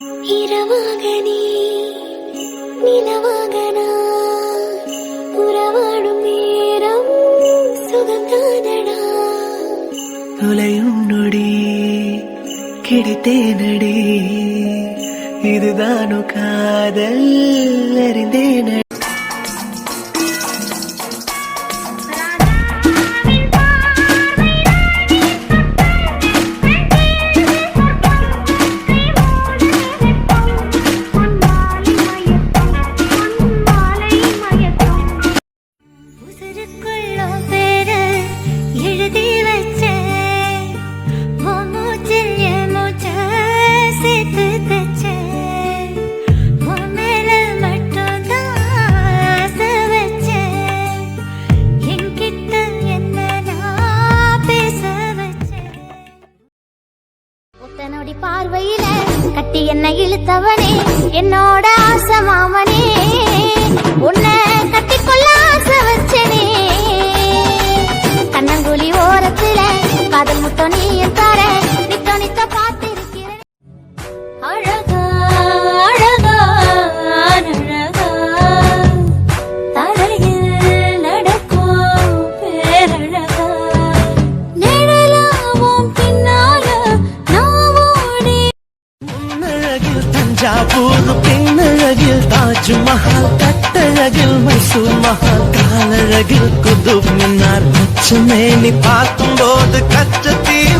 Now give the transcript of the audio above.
இரவாக நீ நிலவாக நான் உறவாடும் நேரம் சுகந்தானடா துளையும் நொடி கிடைத்தேனடி. இதுதானோ காதல் அறிந்தேனடி. பார்வையில கட்டி என்ன இழுத்தவனே. என்னோட ஆசை மாமனே உன்னை கட்டிக்கொள்ள ஆசை வச்சனே. கண்ணங்குழி ஓரத்துல காதல் முத்தனே தஞ்சாவூர் பெண்ணழகில் தாஜ்மஹால் கட்டழகில் மைசூர் மஹால் காலழகில் குதுப் மின்னார் உச்சமே நீ பார்க்கும்போது கச்ச தீவுதான்